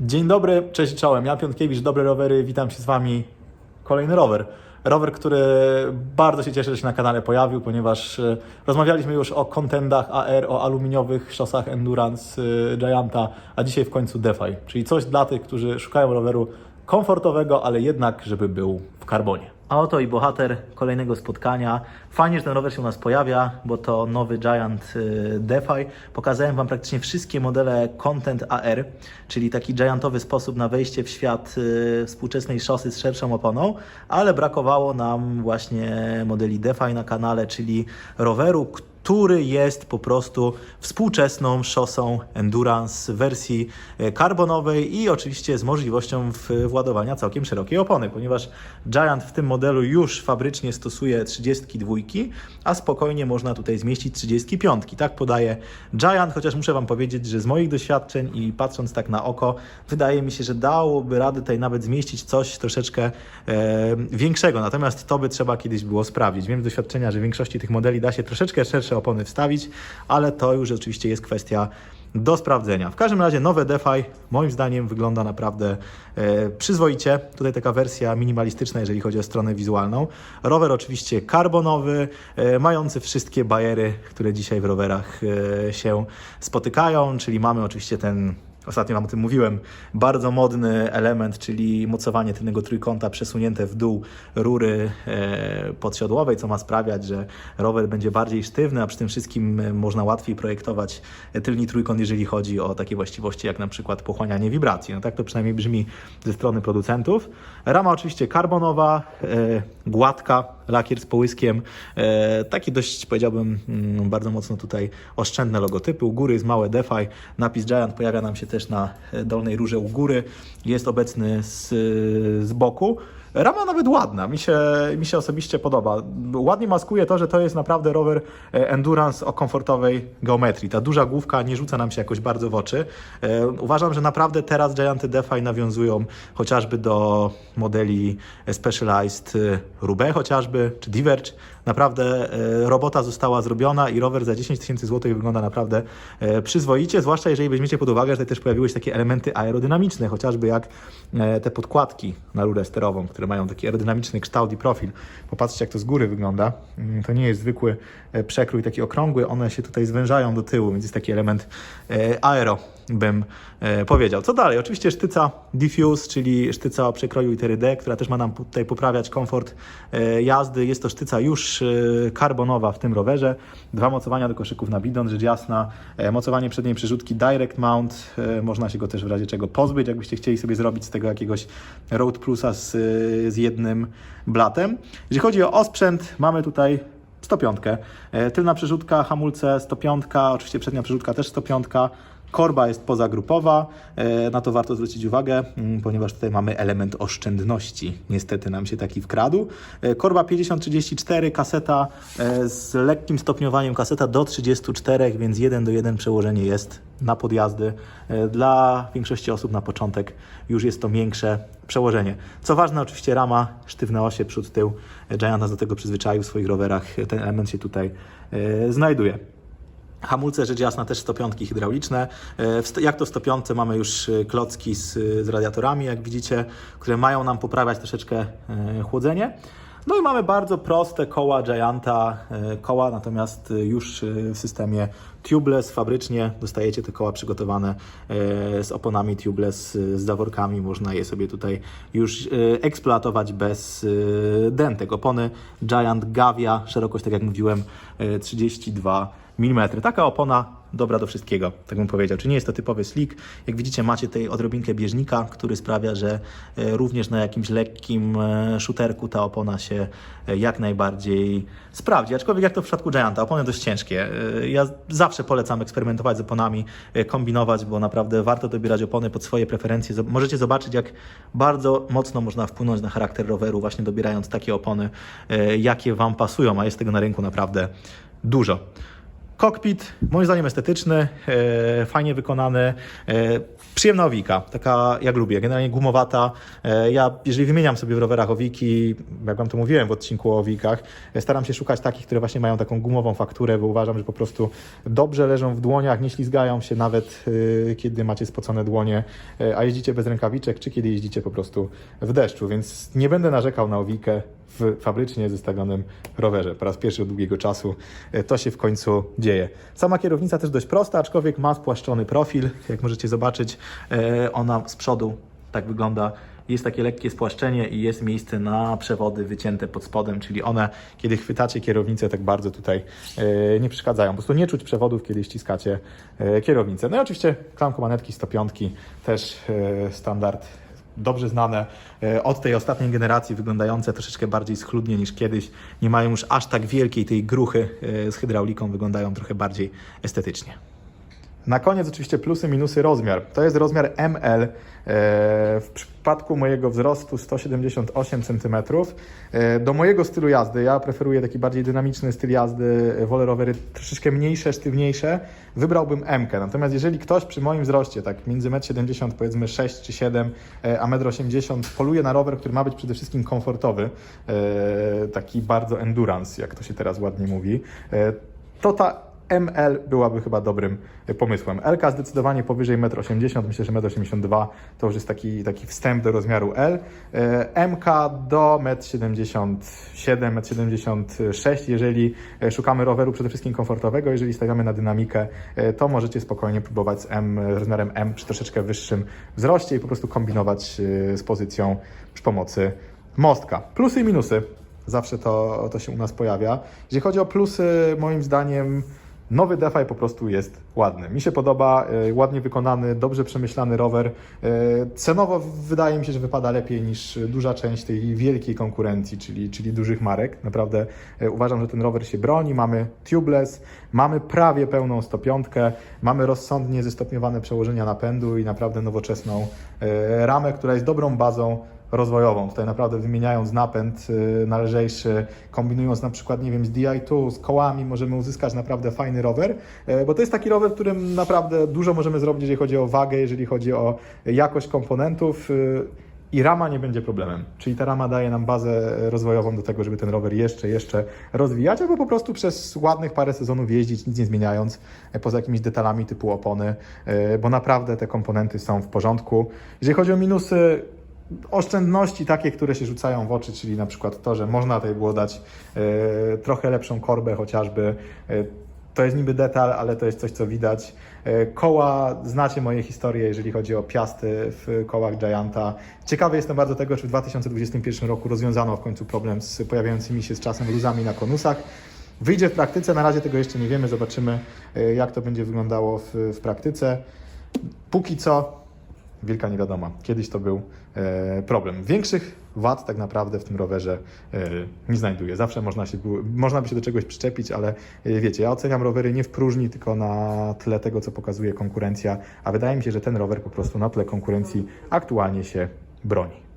Dzień dobry, cześć czołem. Ja Piątkiewicz, Dobre Rowery, witam się z Wami. Kolejny rower. Rower, który bardzo się cieszę, że się na kanale pojawił, ponieważ e, rozmawialiśmy już o contendach AR, o aluminiowych szosach Endurance e, Gianta, a dzisiaj w końcu DeFi, czyli coś dla tych, którzy szukają roweru komfortowego, ale jednak, żeby był w karbonie. A oto i bohater kolejnego spotkania. Fajnie, że ten rower się u nas pojawia, bo to nowy Giant y, DeFi. Pokazałem Wam praktycznie wszystkie modele Content AR, czyli taki giantowy sposób na wejście w świat y, współczesnej szosy z szerszą oponą, ale brakowało nam właśnie modeli DeFi na kanale, czyli roweru, który jest po prostu współczesną szosą endurance w wersji e, karbonowej i oczywiście z możliwością władowania całkiem szerokiej opony, ponieważ Giant w tym modelu już fabrycznie stosuje 32, a spokojnie można tutaj zmieścić 35. Tak podaje Giant, chociaż muszę Wam powiedzieć, że z moich doświadczeń i patrząc tak na oko, wydaje mi się, że dałoby radę tutaj nawet zmieścić coś troszeczkę e, większego. Natomiast to by trzeba kiedyś było sprawdzić. Wiem z doświadczenia, że w większości tych modeli da się troszeczkę szersze opony wstawić, ale to już oczywiście jest kwestia do sprawdzenia. W każdym razie nowe DeFi moim zdaniem wygląda naprawdę e, przyzwoicie. Tutaj taka wersja minimalistyczna, jeżeli chodzi o stronę wizualną. Rower oczywiście karbonowy, e, mający wszystkie bajery, które dzisiaj w rowerach e, się spotykają, czyli mamy oczywiście ten Ostatnio Wam o tym mówiłem. Bardzo modny element, czyli mocowanie tylnego trójkąta przesunięte w dół rury e, podsiodłowej, co ma sprawiać, że rower będzie bardziej sztywny, a przy tym wszystkim e, można łatwiej projektować tylny trójkąt, jeżeli chodzi o takie właściwości jak na przykład pochłanianie wibracji. No tak to przynajmniej brzmi ze strony producentów. Rama oczywiście karbonowa, e, gładka, lakier z połyskiem. E, taki dość, powiedziałbym, mm, bardzo mocno tutaj oszczędne logotypy. U góry jest małe DeFi. Napis Giant pojawia nam się też na e, dolnej rurze u góry. Jest obecny z, z boku. Rama nawet ładna, mi się, mi się osobiście podoba. Ładnie maskuje to, że to jest naprawdę rower e, endurance o komfortowej geometrii. Ta duża główka nie rzuca nam się jakoś bardzo w oczy. E, Uważam, że naprawdę teraz Gianty DeFi nawiązują chociażby do modeli Specialized e, Roubaix chociażby, czy Diverge. Naprawdę e, robota została zrobiona i rower za 10 tysięcy złotych wygląda naprawdę e, przyzwoicie, zwłaszcza jeżeli weźmiecie pod uwagę, że tutaj też pojawiły się takie elementy aerodynamiczne, chociażby jak e, te podkładki na rurę sterową, które mają taki aerodynamiczny kształt i profil. Popatrzcie, jak to z góry wygląda. Mm, To nie jest zwykły przekrój taki okrągły, one się tutaj zwężają do tyłu, więc jest taki element aero, bym powiedział. Co dalej? Oczywiście sztyca Diffuse, czyli sztyca o przekroju litery D, która też ma nam tutaj poprawiać komfort jazdy. Jest to sztyca już e, karbonowa w tym rowerze. Dwa mocowania do koszyków na bidon, rzecz jasna. E, Mocowanie przedniej przerzutki Direct Mount. E, Można się go też w razie czego pozbyć, jakbyście chcieli sobie zrobić z tego jakiegoś Road Plusa z, z jednym blatem. Jeżeli chodzi o osprzęt, mamy tutaj 105. E, Tylna przerzutka, hamulce 105, oczywiście przednia przerzutka też 105. Korba jest pozagrupowa, e, na to warto zwrócić uwagę, mm, ponieważ tutaj mamy element oszczędności. Niestety nam się taki wkradł. E, Korba 5034, kaseta e, z lekkim stopniowaniem, kaseta do 34, więc 1 do 1 przełożenie jest na podjazdy. Dla większości osób na początek już jest to większe przełożenie. Co ważne, oczywiście rama, sztywne osie, przód, tył. Giant nas do tego przyzwyczaił w swoich rowerach. Ten element się tutaj znajduje. Hamulce rzecz jasna też 105 hydrauliczne. E, Jak to w 105 mamy już e, klocki z, z radiatorami, jak widzicie, które mają nam poprawiać troszeczkę e, chłodzenie. No i mamy bardzo proste koła Gianta, e, koła natomiast e, już e, w systemie tubeless fabrycznie dostajecie te koła przygotowane z oponami tubeless, z zaworkami, można je sobie tutaj już eksploatować bez dentek. Opony Giant Gavia, szerokość tak jak mówiłem e, 32 mm. Taka opona dobra do wszystkiego, tak bym powiedział. Czy nie jest to typowy slick? Jak widzicie, macie tutaj odrobinkę bieżnika, który sprawia, że e, również na jakimś lekkim e, shooterku ta opona się e, jak najbardziej sprawdzi. Aczkolwiek jak to w przypadku Gianta, opony dość ciężkie. Ja zawsze polecam eksperymentować z oponami, kombinować, bo naprawdę warto dobierać opony pod swoje preferencje. Możecie zobaczyć, jak bardzo mocno można wpłynąć na charakter roweru, właśnie dobierając takie opony, jakie Wam pasują, a jest tego na rynku naprawdę dużo. Kokpit, moim zdaniem estetyczny, e, fajnie wykonany, e, przyjemna owika, taka jak lubię, generalnie gumowata. E, ja, jeżeli wymieniam sobie w rowerach owiki, jak Wam to mówiłem w odcinku o owikach, e, staram się szukać takich, które właśnie mają taką gumową fakturę, bo uważam, że po prostu dobrze leżą w dłoniach, nie ślizgają się nawet e, kiedy macie spocone dłonie, e, a jeździcie bez rękawiczek, czy kiedy jeździcie po prostu w deszczu, więc nie będę narzekał na owikę w fabrycznie zestawionym rowerze. Po raz pierwszy od długiego czasu e, to się w końcu dzieje. Sama kierownica też dość prosta, aczkolwiek ma spłaszczony profil. Jak możecie zobaczyć, e, ona z przodu tak wygląda. Jest takie lekkie spłaszczenie i jest miejsce na przewody wycięte pod spodem, czyli one, kiedy chwytacie kierownicę, tak bardzo tutaj e, nie przeszkadzają. Po prostu nie czuć przewodów, kiedy ściskacie kierownicę. No i oczywiście klamko manetki 105 też standard dobrze znane e, od tej ostatniej generacji, wyglądające troszeczkę bardziej schludnie niż kiedyś. Nie mają już aż tak wielkiej tej gruchy e, z hydrauliką, wyglądają trochę bardziej estetycznie. Na koniec oczywiście plusy, minusy rozmiar. To jest rozmiar ML. e, W przypadku mojego wzrostu 178 cm. e, Do mojego stylu jazdy, ja preferuję taki bardziej dynamiczny styl jazdy, e, wolę rowery troszeczkę mniejsze, sztywniejsze, wybrałbym M. -kę. Natomiast jeżeli ktoś przy moim wzroście, tak między 1,70 m powiedzmy 6 czy 7, e, a 1,80 m poluje na rower, który ma być przede wszystkim komfortowy, taki bardzo endurance, jak to się teraz ładnie mówi, to ta ML byłaby chyba dobrym e, pomysłem. LK zdecydowanie powyżej 1,80 m, myślę, że 1,82 m to już jest taki, taki wstęp do rozmiaru L. E, MK do 1,77 m, 1,76 m, jeżeli e, szukamy roweru przede wszystkim komfortowego, jeżeli stawiamy na dynamikę, to możecie spokojnie próbować z M, rozmiarem M przy troszeczkę wyższym wzroście i po prostu kombinować z pozycją przy pomocy mostka. Plusy i minusy. Zawsze to, to się u nas pojawia. Jeżeli chodzi o plusy, moim zdaniem nowy DeFi po prostu jest ładny. Mi się podoba, e, ładnie wykonany, dobrze przemyślany rower. E, Cenowo wydaje mi się, że wypada lepiej niż duża część tej wielkiej konkurencji, czyli, czyli dużych marek. Naprawdę e, uważam, że ten rower się broni. Mamy tubeless, mamy prawie pełną 105, mamy rozsądnie zestopniowane przełożenia napędu i naprawdę nowoczesną ramę, która jest dobrą bazą rozwojową. Tutaj naprawdę wymieniając napęd y, należejszy, kombinując na przykład, nie wiem, z Di2, z kołami, możemy uzyskać naprawdę fajny rower, e, bo to jest taki rower, w którym naprawdę dużo możemy zrobić, jeżeli chodzi o wagę, jeżeli chodzi o jakość komponentów. y, I rama nie będzie problemem. Czyli ta rama daje nam bazę rozwojową do tego, żeby ten rower jeszcze, jeszcze rozwijać, albo po prostu przez ładnych parę sezonów jeździć, nic nie zmieniając, e, poza jakimiś detalami typu opony, e, bo naprawdę te komponenty są w porządku. Jeżeli chodzi o minusy, oszczędności takie, które się rzucają w oczy, czyli na przykład to, że można tutaj było dać e, trochę lepszą korbę chociażby. E, to jest niby detal, ale to jest coś, co widać. E, Koła, znacie moje historie, jeżeli chodzi o piasty w kołach Gianta. Ciekawy jestem bardzo tego, czy w 2021 roku rozwiązano w końcu problem z pojawiającymi się z czasem luzami na konusach. Wyjdzie w praktyce, na razie tego jeszcze nie wiemy, zobaczymy jak to będzie wyglądało w, w praktyce. Póki co wielka niewiadoma. Kiedyś to był e, problem. Większych wad tak naprawdę w tym rowerze e, nie znajduję. Zawsze można, się, można by się do czegoś przyczepić, ale e, wiecie, ja oceniam rowery nie w próżni, tylko na tle tego, co pokazuje konkurencja, a wydaje mi się, że ten rower po prostu na tle konkurencji aktualnie się broni.